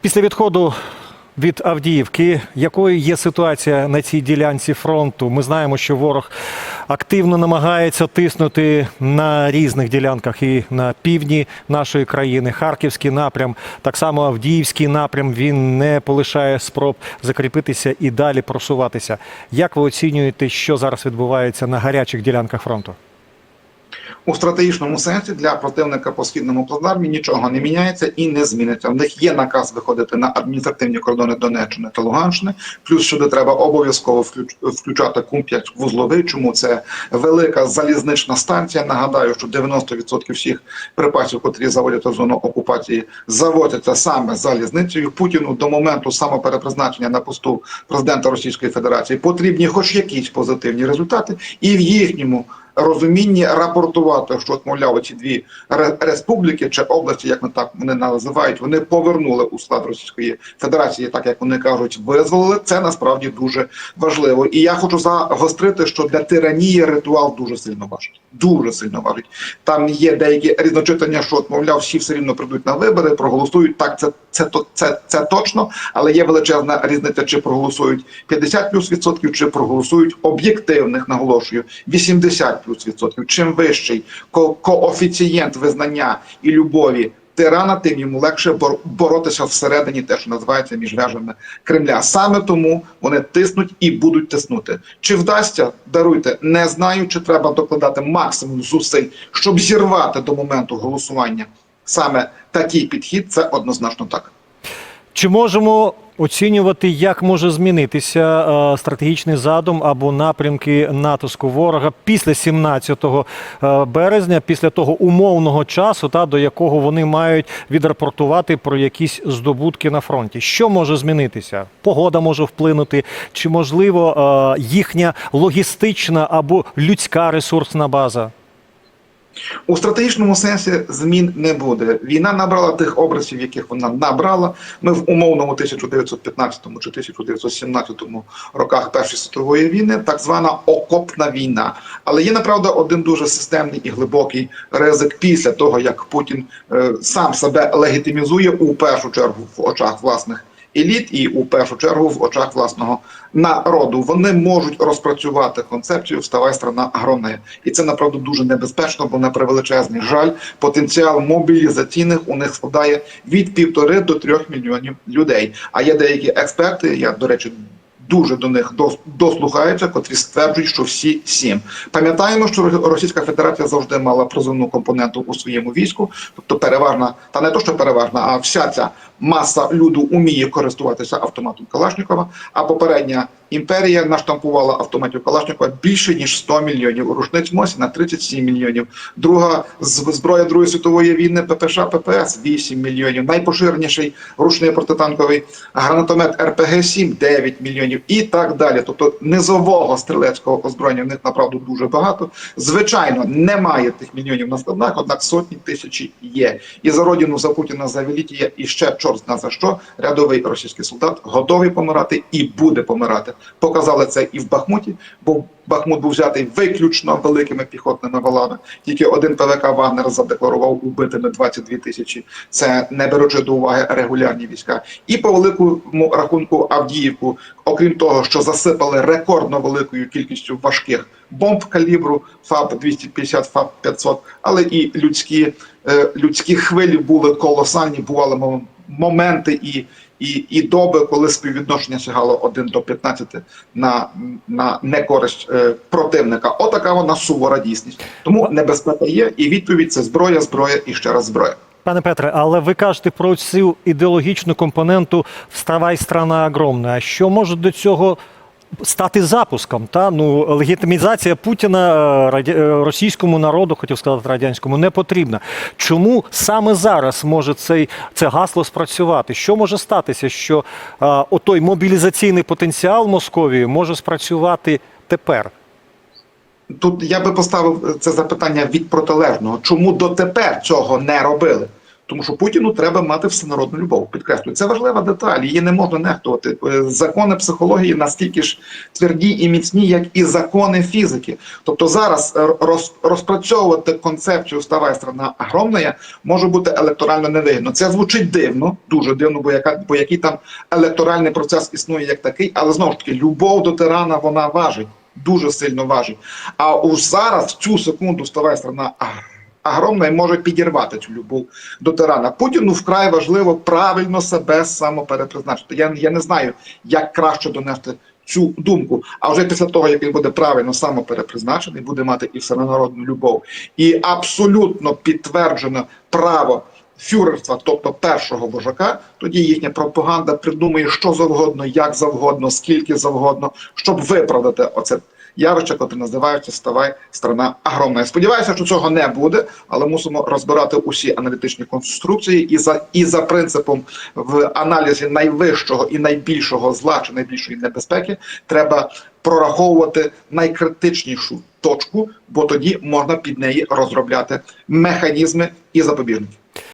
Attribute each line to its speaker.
Speaker 1: Після відходу від Авдіївки, якою є ситуація на цій ділянці фронту? Ми знаємо, що ворог активно намагається тиснути на різних ділянках і на півдні нашої країни. Харківський напрям, так само Авдіївський напрям. Він не полишає спроб закріпитися і далі просуватися. Як ви оцінюєте, що зараз відбувається на гарячих ділянках фронту?
Speaker 2: У стратегічному сенсі для противника по східному плацдармі нічого не міняється і не зміниться. В них є наказ виходити на адміністративні кордони Донеччини та Луганщини. Плюс сюди треба обов'язково включ- включати кум 5 вузловий. Чому це велика залізнична станція? Нагадаю, що 90% всіх припасів, котрі заводять в зону окупації, заводяться саме залізницею. Путіну до моменту самоперепризначення на посту президента Російської Федерації потрібні хоч якісь позитивні результати, і в їхньому розумінні рапортувати, що мовляв, ці дві ре- республіки чи області, як вони так вони називають, вони повернули у склад Російської Федерації, так як вони кажуть, визволили. Це насправді дуже важливо. І я хочу загострити, що для тиранії ритуал дуже сильно важить. Дуже сильно важить. Там є деякі різночитання, що мовляв, всі все рівно прийдуть на вибори, проголосують. Так, це це це, це точно, але є величезна різниця, чи проголосують 50 плюс відсотків, чи проголосують об'єктивних, наголошую, 80 плюс відсотків. Чим вищий ко- коефіцієнт визнання і любові тирана, тим йому легше бор- боротися всередині, те, що називається між вежами Кремля. Саме тому вони тиснуть і будуть тиснути. Чи вдасться, даруйте, не знаю, чи треба докладати максимум зусиль, щоб зірвати до моменту голосування саме такий підхід. Це однозначно так.
Speaker 1: Чи можемо оцінювати, як може змінитися е, стратегічний задум або напрямки натиску ворога після 17 е, березня, після того умовного часу, та до якого вони мають відрапортувати про якісь здобутки на фронті? Що може змінитися? Погода може вплинути, чи можливо е, їхня логістична або людська ресурсна база?
Speaker 2: У стратегічному сенсі змін не буде. Війна набрала тих образів, яких вона набрала. Ми в умовному 1915 чи 1917 роках Першої світової війни, так звана окопна війна. Але є направда один дуже системний і глибокий ризик після того, як Путін е, сам себе легітимізує у першу чергу в очах власних. Еліт і у першу чергу в очах власного народу вони можуть розпрацювати концепцію «Вставай, страна гроне», і це направду дуже небезпечно, бо на превеличезний жаль, потенціал мобілізаційних у них складає від півтори до трьох мільйонів людей. А є деякі експерти, я до речі. Дуже до них дос- дослухаються, котрі стверджують, що всі сім. Пам'ятаємо, що Російська Федерація завжди мала призовну компоненту у своєму війську, тобто переважна, та не то, що переважна, а вся ця маса люду уміє користуватися автоматом Калашникова. А попередня імперія наштампувала автоматів Калашникова більше ніж 100 мільйонів. Рушниць МОСі на 37 мільйонів. Друга зброя Другої світової війни ППШ ППС 8 мільйонів. Найпоширеніший ручний протитанковий гранатомет РПГ 7 9 мільйонів і так далі. Тобто низового стрілецького озброєння в них направду дуже багато. Звичайно, немає тих мільйонів на складах, однак сотні тисячі є. І за родину за Путіна за веліття і ще чорт зна за що рядовий російський солдат готовий помирати і буде помирати. Показали це і в Бахмуті, бо Бахмут був взятий виключно великими піхотними валами. Тільки один ПВК Вагнер задекларував убитими 22 тисячі. Це не беручи до уваги регулярні війська. І по великому рахунку Авдіївку, окрім того, що засипали рекордно великою кількістю важких бомб калібру ФАБ 250, ФАБ 500, але і людські, е, людські хвилі були колосальні. Бували моменти і, і, і доби, коли співвідношення сягало 1 до 15 на, на некористь е, противника. Отака вона сувора дійсність. Тому небезпека є, і відповідь це зброя, зброя і ще раз зброя.
Speaker 1: Пане Петре, але ви кажете про цю ідеологічну компоненту «Вставай, страна огромна». А що може до цього стати запуском? Та ну легітимізація Путіна е, е, російському народу, хотів сказати радянському, не потрібна. Чому саме зараз може цей це гасло спрацювати? Що може статися? Що е, отой мобілізаційний потенціал Московії може спрацювати тепер?
Speaker 2: Тут я би поставив це запитання від протилежного. Чому дотепер цього не робили? Тому що Путіну треба мати всенародну любов. Підкреслюю, це важлива деталь, її не можна нехтувати. Е, Закони психології настільки ж тверді і міцні, як і закони фізики. Тобто зараз е, роз, розпрацьовувати концепцію «Вставай, страна огромна» може бути електорально невигідно. Це звучить дивно, дуже дивно, бо яка бо який там електоральний процес існує як такий, але знову ж таки, любов до тирана вона важить, дуже сильно важить. А уж зараз в цю секунду «Вставай, страна огромна» і може підірвати цю любов до тирана. Путіну вкрай важливо правильно себе самоперепризначити. Я, я не знаю, як краще донести цю думку. А вже після того, як він буде правильно самоперепризначений, буде мати і всенародну любов, і абсолютно підтверджено право фюрерства, тобто першого вожака, тоді їхня пропаганда придумає що завгодно, як завгодно, скільки завгодно, щоб виправдати оце явище, яке називається Ставай страна огромна. Сподіваюся, що цього не буде, але мусимо розбирати усі аналітичні конструкції і за і за принципом в аналізі найвищого і найбільшого зла чи найбільшої небезпеки треба прораховувати найкритичнішу точку, бо тоді можна під неї розробляти механізми і запобіжники.